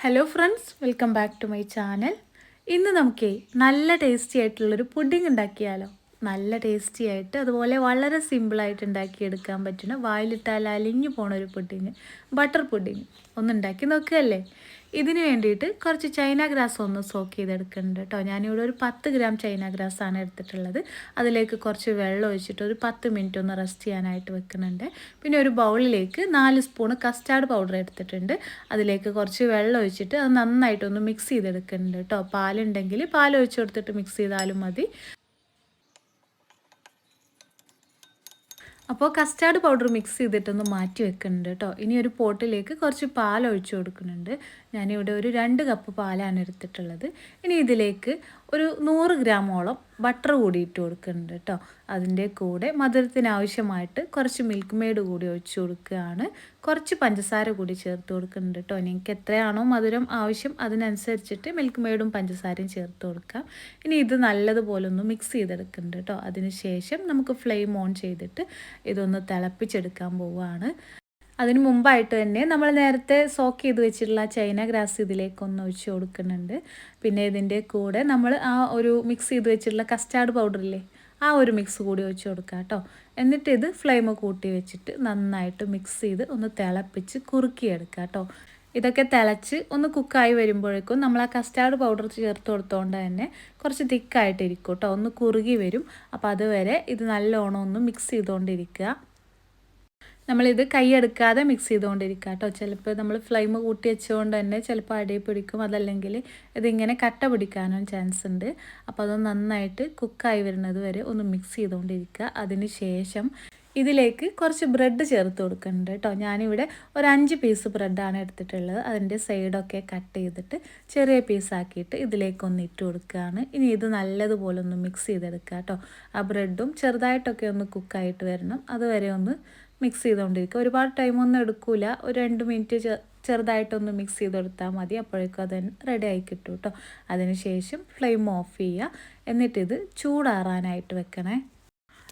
Hello friends welcome back to my channel ഇന്ന് നമുക്ക് നല്ല ടേസ്റ്റി ആയിട്ടുള്ളൊരു പുഡിംഗ് ഉണ്ടാക്കിയാലോ? നല്ല ടേസ്റ്റി ആയിട്ട് അതുപോലെ വളരെ സിമ്പിളായിട്ട് ഉണ്ടാക്കിയെടുക്കാൻ പറ്റുന്ന വായിലിട്ടാൽ അലിഞ്ഞു പോണ ഒരു പുഡിങ് ബട്ടർ പുഡിങ് ഒന്ന് ഉണ്ടാക്കി നോക്കുകയല്ലേ ഇതിന് വേണ്ടിയിട്ട് കുറച്ച് ചൈന ഗ്രാസ് ഒന്ന് സോക്ക് ചെയ്തെടുക്കുന്നുണ്ട് കേട്ടോ. ഞാനിവിടെ ഒരു പത്ത് ഗ്രാം ചൈന ഗ്രാസ് ആണ് എടുത്തിട്ടുള്ളത്. അതിലേക്ക് കുറച്ച് വെള്ളം ഒഴിച്ചിട്ട് ഒരു പത്ത് മിനിറ്റ് ഒന്ന് റെസ്റ്റ് ചെയ്യാനായിട്ട് വെക്കുന്നുണ്ട്. പിന്നെ ഒരു ബൗളിലേക്ക് നാല് സ്പൂൺ കസ്റ്റാർഡ് പൗഡർ എടുത്തിട്ടുണ്ട്. അതിലേക്ക് കുറച്ച് വെള്ളം ഒഴിച്ചിട്ട് അത് നന്നായിട്ടൊന്ന് മിക്സ് ചെയ്തെടുക്കുന്നുണ്ട് കേട്ടോ. പാലുണ്ടെങ്കിൽ പാൽ ഒഴിച്ച് കൊടുത്തിട്ട് മിക്സ് ചെയ്താലും മതി. അപ്പോൾ കസ്റ്റാർഡ് പൗഡർ മിക്സ് ചെയ്തിട്ടൊന്ന് മാറ്റി വെക്കുന്നുണ്ട് കേട്ടോ. ഇനി ഒരു പോട്ടിലേക്ക് കുറച്ച് പാൽ ഒഴിച്ചു കൊടുക്കുന്നുണ്ട്. ഞാനിവിടെ ഒരു രണ്ട് കപ്പ് പാലാണ് എടുത്തിട്ടുള്ളത്. ഇനി ഇതിലേക്ക് ഒരു നൂറ് ഗ്രാമോളം ബട്ടർ കൂടി ഇട്ട് കൊടുക്കുന്നുണ്ട് കേട്ടോ അതിന്റെ കൂടെ മധുരത്തിനാവശ്യമായിട്ട് കുറച്ച് മിൽക്ക് മെയ്ഡ് കൂടി ഒഴിച്ചു കൊടുക്കുകയാണ്. കുറച്ച് പഞ്ചസാര കൂടി ചേർത്ത് കൊടുക്കുന്നുണ്ട് കേട്ടോ നിങ്ങൾക്ക് എത്രയാണോ മധുരം ആവശ്യം അതിനനുസരിച്ചിട്ട് മിൽക്ക് മെയ്ഡും പഞ്ചസാരയും ചേർത്ത് കൊടുക്കാം. ഇനി ഇത് നല്ലതുപോലെ ഒന്ന് മിക്സ് ചെയ്തെടുക്കുന്നുണ്ട് കേട്ടോ അതിന് ശേഷം നമുക്ക് ഫ്ലെയിം ഓൺ ചെയ്തിട്ട് ഇതൊന്ന് തിളപ്പിച്ചെടുക്കാൻ പോവുകയാണ്. അതിന് മുമ്പായിട്ട് തന്നെ നമ്മൾ നേരത്തെ സോക്ക് ചെയ്ത് വെച്ചിട്ടുള്ള ചൈന ഗ്രാസ് ഇതിലേക്കൊന്ന് ഒഴിച്ച് കൊടുക്കുന്നുണ്ട്. പിന്നെ ഇതിന്റെ കൂടെ നമ്മൾ ആ ഒരു മിക്സ് ചെയ്ത് വെച്ചിട്ടുള്ള കസ്റ്റാർഡ് പൗഡർ ഇല്ലേ ആ ഒരു മിക്സ് കൂടി ഒഴിച്ച് കൊടുക്കുക കേട്ടോ. എന്നിട്ട് ഇത് ഫ്ലെയിം കൂട്ടി വെച്ചിട്ട് നന്നായിട്ട് മിക്സ് ചെയ്ത് ഒന്ന് തിളപ്പിച്ച് കുറുക്കിയെടുക്കുക കേട്ടോ. ഇതൊക്കെ തിളച്ച് ഒന്ന് കുക്കായി വരുമ്പോഴേക്കും നമ്മൾ ആ കസ്റ്റാർഡ് പൗഡർ ചേർത്ത് കൊടുത്തോണ്ട് തന്നെ കുറച്ച് തിക്കായിട്ടിരിക്കും കേട്ടോ. ഒന്ന് കുറുകി വരും. അപ്പോൾ അതുവരെ ഇത് നല്ലോണം ഒന്ന് മിക്സ് ചെയ്തുകൊണ്ടിരിക്കുക. നമ്മളിത് കൈയെടുക്കാതെ മിക്സ് ചെയ്തുകൊണ്ടിരിക്കുക കേട്ടോ. ചിലപ്പോൾ നമ്മൾ ഫ്ലെയിം കൂട്ടി വെച്ചുകൊണ്ട് തന്നെ ചിലപ്പോൾ അടിയിൽ പിടിക്കും. അതല്ലെങ്കിൽ ഇതിങ്ങനെ കട്ട പിടിക്കാനും ചാൻസ് ഉണ്ട്. അപ്പോൾ അത് നന്നായിട്ട് കുക്കായി വരുന്നത് വരെ ഒന്ന് മിക്സ് ചെയ്തുകൊണ്ടിരിക്കുക. അതിന് ശേഷം ഇതിലേക്ക് കുറച്ച് ബ്രെഡ് ചേർത്ത് കൊടുക്കുന്നുണ്ട് കേട്ടോ. ഞാനിവിടെ ഒരു അഞ്ച് പീസ് ബ്രെഡാണ് എടുത്തിട്ടുള്ളത്. അതിന്റെ സൈഡൊക്കെ കട്ട് ചെയ്തിട്ട് ചെറിയ പീസാക്കിയിട്ട് ഇതിലേക്കൊന്ന് ഇട്ട് കൊടുക്കുകയാണ്. ഇനി ഇത് നല്ലതുപോലെ ഒന്ന് മിക്സ് ചെയ്തെടുക്കുക കേട്ടോ. ആ ബ്രെഡും ചെറുതായിട്ടൊക്കെ ഒന്ന് കുക്കായിട്ട് വരണം. അതുവരെ ഒന്ന് മിക്സ് ചെയ്തുകൊണ്ടിരിക്കുക. ഒരുപാട് ടൈമൊന്നും എടുക്കില്ല ഒരു രണ്ട് മിനിറ്റ് ചെറുതായിട്ടൊന്ന് മിക്സ് ചെയ്തെടുത്താൽ മതി. അപ്പോഴേക്കും അത് റെഡി ആയി കിട്ടും കേട്ടോ അതിന് ശേഷം ഫ്ലെയിം ഓഫ് ചെയ്യുക. എന്നിട്ടിത് ചൂടാറാനായിട്ട് വെക്കണേ.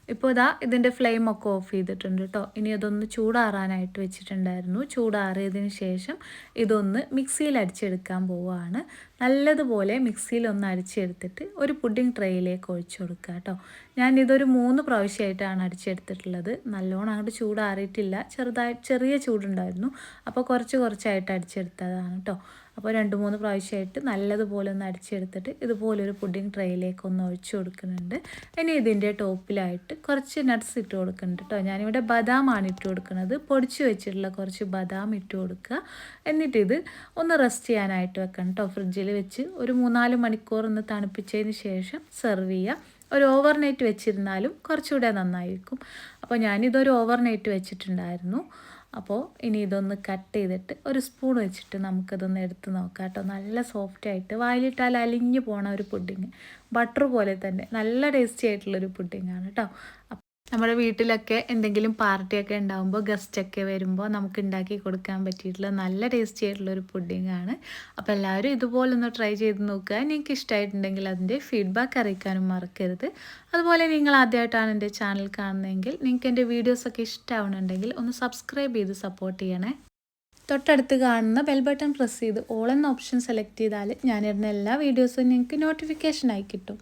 ഇപ്പോൾ ഇതാ ഇതിന്റെ ഫ്ലെയിമൊക്കെ ഓഫ് ചെയ്തിട്ടുണ്ട് കേട്ടോ ഇനി അതൊന്ന് ചൂടാറാനായിട്ട് വെച്ചിട്ടുണ്ടായിരുന്നു. ചൂടാറിയതിന് ശേഷം ഇതൊന്ന് മിക്സിയിൽ അടിച്ചെടുക്കാൻ പോവുകയാണ് നല്ലതുപോലെ മിക്സിയിൽ ഒന്ന് അടിച്ചെടുത്തിട്ട് ഒരു പുഡിംഗ് ട്രേയിലേക്ക് ഒഴിച്ചു കൊടുക്കുക കേട്ടോ ഞാൻ ഇതൊരു മൂന്ന് പ്രാവശ്യമായിട്ടാണ് അടിച്ചെടുത്തിട്ടുള്ളത്. നല്ലോണം അങ്ങോട്ട് ചൂടാറിയിട്ടില്ല. ചെറുതായി ചെറിയ ചൂടുണ്ടായിരുന്നു. അപ്പോൾ കുറച്ച് കുറച്ചായിട്ട് അടിച്ചെടുത്തതാണ് കേട്ടോ അപ്പോൾ രണ്ട് മൂന്ന് പ്രാവശ്യമായിട്ട് നല്ലതുപോലെ ഒന്ന് അടിച്ചെടുത്തിട്ട് ഇതുപോലൊരു പുഡിംഗ് ട്രേയിലേക്ക് ഒന്ന് ഒഴിച്ചു കൊടുക്കുന്നുണ്ട്. ഇനി ഇതിന്റെ ടോപ്പിലായിട്ട് കുറച്ച് നട്ട്സ് ഇട്ട് കൊടുക്കുന്നുണ്ട് കേട്ടോ. ഞാനിവിടെ ബദാമാണ് ഇട്ട് കൊടുക്കുന്നത്. പൊടിച്ച് വെച്ചിട്ടുള്ള കുറച്ച് ബദാം ഇട്ട് കൊടുക്കുക. എന്നിട്ട് ഇത് ഒന്ന് റെസ്റ്റ് ചെയ്യാനായിട്ട് വെക്കണം കേട്ടോ. ഫ്രിഡ്ജിൽ വെച്ച് ഒരു മൂന്നാൽ മണിക്കൂർ ഒന്ന് തണുപ്പിച്ചതിന് ശേഷം സെർവ് ചെയ്യുക. ഒരു ഓവർ നൈറ്റ് വെച്ചിരുന്നാലും കുറച്ചുകൂടെ നന്നായിരിക്കും. അപ്പോൾ ഞാനിതൊരു ഓവർ നൈറ്റ് വെച്ചിട്ടുണ്ടായിരുന്നു. അപ്പോൾ ഇനി ഇതൊന്ന് കട്ട് ചെയ്തിട്ട് ഒരു സ്പൂൺ വെച്ചിട്ട് നമുക്കിതൊന്ന് എടുത്ത് നോക്കാം കേട്ടോ നല്ല സോഫ്റ്റ് ആയിട്ട് വായിലിട്ടാൽ അലിഞ്ഞു പോണ ഒരു പുഡിങ് ബട്ടർ പോലെ തന്നെ നല്ല ടേസ്റ്റി ആയിട്ടുള്ളൊരു പുഡിങ്ങാണ് കേട്ടോ നമ്മുടെ വീട്ടിലൊക്കെ എന്തെങ്കിലും പാർട്ടിയൊക്കെ ഉണ്ടാകുമ്പോൾ ഗസ്റ്റൊക്കെ വരുമ്പോൾ നമുക്ക് ഉണ്ടാക്കി കൊടുക്കാൻ പറ്റിയിട്ടുള്ള നല്ല ടേസ്റ്റി ആയിട്ടുള്ള ഒരു ആണ്. അപ്പോൾ എല്ലാവരും ഇതുപോലെ ഒന്ന് ട്രൈ ചെയ്ത് നോക്കുക. നിങ്ങൾക്ക് ഇഷ്ടമായിട്ടുണ്ടെങ്കിൽ അതിന്റെ ഫീഡ്ബാക്ക് അറിയിക്കാനും മറക്കരുത്. അതുപോലെ നിങ്ങൾ ആദ്യമായിട്ടാണ് എന്റെ ചാനൽ കാണുന്നതെങ്കിൽ നിങ്ങൾക്ക് എന്റെ വീഡിയോസൊക്കെ ഇഷ്ടമാവണമെങ്കിൽ ഒന്ന് സബ്സ്ക്രൈബ് ചെയ്ത് സപ്പോർട്ട് ചെയ്യണേ. തൊട്ടടുത്ത് കാണുന്ന ബെൽ ബട്ടൺ പ്രസ് ചെയ്ത് ഓൾ എന്ന ഓപ്ഷൻ സെലക്ട് ചെയ്താൽ ഞാനിടുന്ന എല്ലാ വീഡിയോസും നിങ്ങൾക്ക് നോട്ടിഫിക്കേഷനായി കിട്ടും.